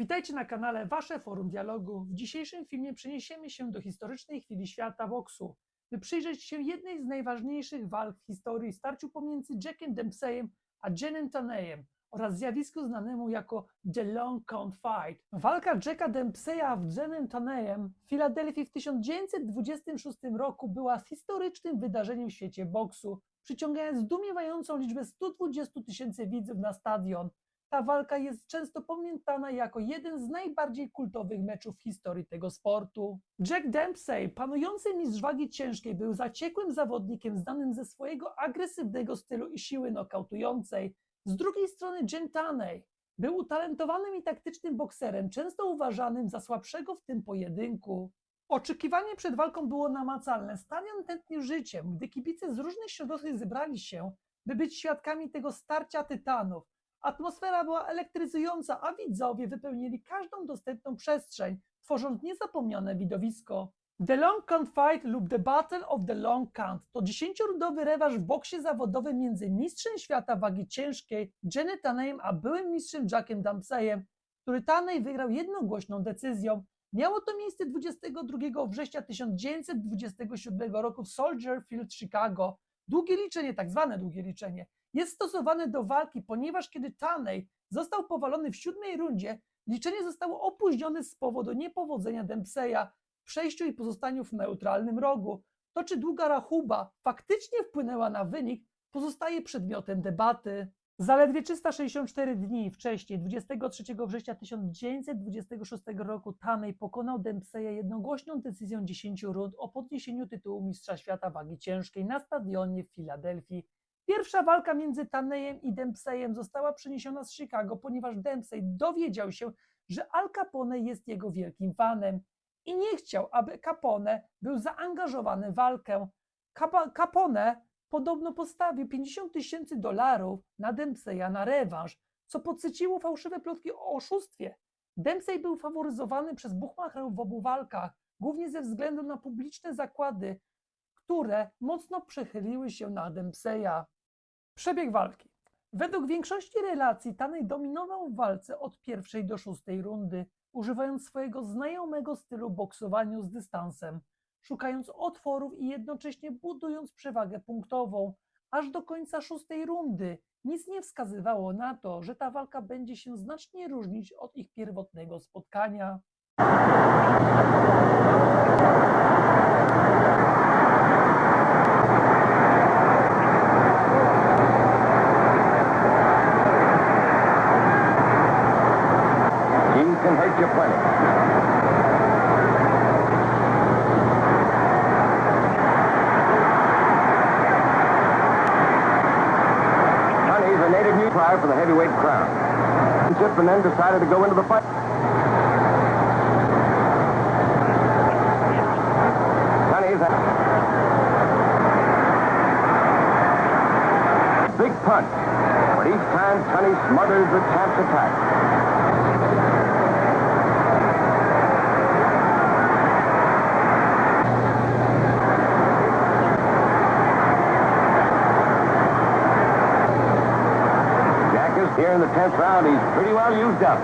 Witajcie na kanale Wasze Forum Dialogu. W dzisiejszym filmie przeniesiemy się do historycznej chwili świata boksu, by przyjrzeć się jednej z najważniejszych walk w historii starciu pomiędzy Jackiem Dempseyem a Jenem Taneyem oraz zjawisku znanemu jako The Long Count Fight. Walka Jacka Dempseya z Jenem Taneyem w Filadelfii w 1926 roku była historycznym wydarzeniem w świecie boksu, przyciągając zdumiewającą liczbę 120 tysięcy widzów na stadion. Ta walka jest często pamiętana jako jeden z najbardziej kultowych meczów w historii tego sportu. Jack Dempsey, panujący mistrz wagi ciężkiej, był zaciekłym zawodnikiem znanym ze swojego agresywnego stylu i siły nokautującej. Z drugiej strony Jen Taney był utalentowanym i taktycznym bokserem, często uważanym za słabszego w tym pojedynku. Oczekiwanie przed walką było namacalne. Stadion tętnił życiem, gdy kibice z różnych środowisk zebrali się, by być świadkami tego starcia tytanów. Atmosfera była elektryzująca, a widzowie wypełnili każdą dostępną przestrzeń, tworząc niezapomniane widowisko. The Long Count Fight lub The Battle of the Long Count to dziesięciorundowy rewanż w boksie zawodowym między mistrzem świata wagi ciężkiej Jenny Taneyem a byłym mistrzem Jackiem Dempseyem, który Taney wygrał jednogłośną decyzją. Miało to miejsce 22 września 1927 roku w Soldier Field, Chicago. Długie liczenie, tak zwane długie liczenie, jest stosowane do walki, ponieważ kiedy Taney został powalony w siódmej rundzie, liczenie zostało opóźnione z powodu niepowodzenia Dempseya w przejściu i pozostaniu w neutralnym rogu. To, czy długa rachuba faktycznie wpłynęła na wynik, pozostaje przedmiotem debaty. Zaledwie 364 dni wcześniej, 23 września 1926 roku, Taney pokonał Dempseya jednogłośną decyzją 10 rund o podniesieniu tytułu Mistrza Świata Wagi Ciężkiej na stadionie w Filadelfii. Pierwsza walka między Taneyem i Dempseyem została przeniesiona z Chicago, ponieważ Dempsey dowiedział się, że Al Capone jest jego wielkim fanem i nie chciał, aby Capone był zaangażowany w walkę. Capone podobno postawił 50 tysięcy dolarów na Dempseya na rewanż, co podsyciło fałszywe plotki o oszustwie. Dempsey był faworyzowany przez buchmacherów w obu walkach, głównie ze względu na publiczne zakłady, które mocno przechyliły się na Dempseya. Przebieg walki. Według większości relacji Tanej dominował w walce od pierwszej do szóstej rundy, używając swojego znajomego stylu boksowaniu z dystansem, szukając otworów i jednocześnie budując przewagę punktową, aż do końca szóstej rundy. Nic nie wskazywało na to, że ta walka będzie się znacznie różnić od ich pierwotnego spotkania. You plenty. Native new tribe for the heavyweight crown. And then decided to go into the fight. A big punch, but each time Johnny smothers the champ's attack. Here in the 10th round. He's pretty well used up.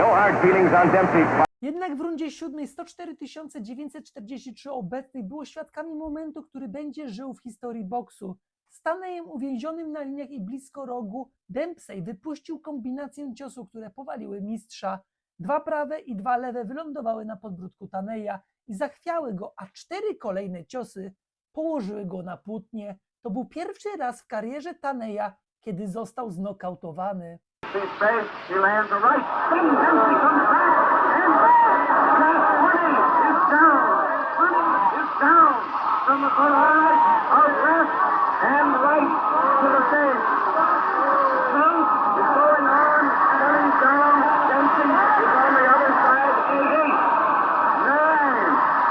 No. Jednak w rundzie siódmej 104 943 obecnych było świadkami momentu, który będzie żył w historii boksu. Stanejem uwięzionym na liniach i blisko rogu, Dempsey wypuścił kombinację ciosów, które powaliły mistrza. Dwa prawe i dwa lewe wylądowały na podbródku Taneja i zachwiały go, a cztery kolejne ciosy położyły go na płótnie. To był pierwszy raz w karierze Taneja, kiedy został znokautowany. From the barrage of left and right to the face. Count is going on, coming down. Dempsey is on the other side. Eight, nine,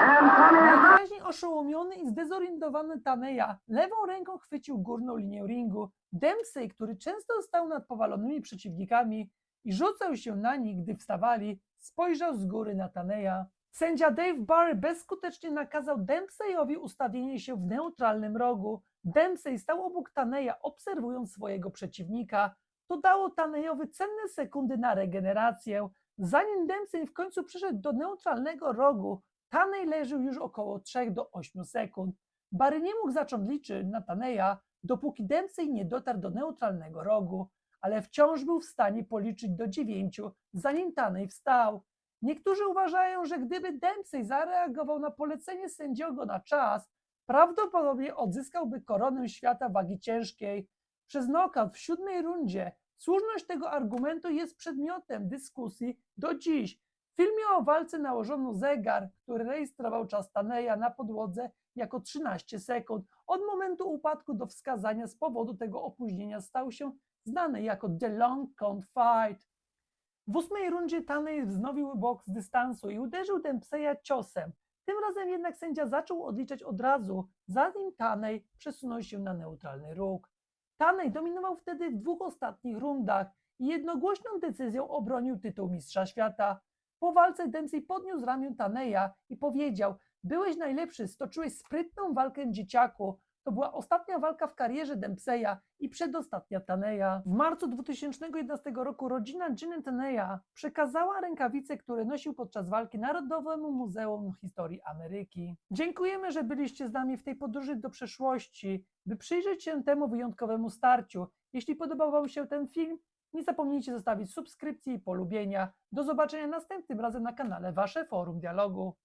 and Twenty is up. Najwyraźniej oszołomiony i zdezorientowany Taneja lewą ręką chwycił górną linię ringu. Dempsey, który często stał nad powalonymi przeciwnikami i rzucał się na nich, gdy wstawali, spojrzał z góry na Taneja. Sędzia Dave Barry bezskutecznie nakazał Dempseyowi ustawienie się w neutralnym rogu. Dempsey stał obok Taneya, obserwując swojego przeciwnika. To dało Taneyowi cenne sekundy na regenerację. Zanim Dempsey w końcu przyszedł do neutralnego rogu, Tanej leżył już około 3 do 8 sekund. Barry nie mógł zacząć liczyć na Taneya, dopóki Dempsey nie dotarł do neutralnego rogu, ale wciąż był w stanie policzyć do 9, zanim Tanej wstał. Niektórzy uważają, że gdyby Dempsey zareagował na polecenie sędziego na czas, prawdopodobnie odzyskałby koronę świata wagi ciężkiej. Przez knockout w siódmej rundzie słuszność tego argumentu jest przedmiotem dyskusji do dziś. Filmie o walce nałożono zegar, który rejestrował czas Taneja na podłodze jako 13 sekund. Od momentu upadku do wskazania z powodu tego opóźnienia stał się znany jako The Long Count Fight. W ósmej rundzie Tanej wznowił boks z dystansu i uderzył Dempseya ciosem. Tym razem jednak sędzia zaczął odliczać od razu, zanim Tanej przesunął się na neutralny róg. Tanej dominował wtedy w dwóch ostatnich rundach i jednogłośną decyzją obronił tytuł mistrza świata. Po walce Dempsey podniósł ramię Taneja i powiedział: Byłeś najlepszy, stoczyłeś sprytną walkę dzieciaku. To była ostatnia walka w karierze Dempseya i przedostatnia Taneja. W marcu 2011 roku rodzina Gina Taneya przekazała rękawice, które nosił podczas walki Narodowemu Muzeum Historii Ameryki. Dziękujemy, że byliście z nami w tej podróży do przeszłości, by przyjrzeć się temu wyjątkowemu starciu. Jeśli podobał Wam się ten film, nie zapomnijcie zostawić subskrypcji i polubienia. Do zobaczenia następnym razem na kanale Wasze Forum Dialogu.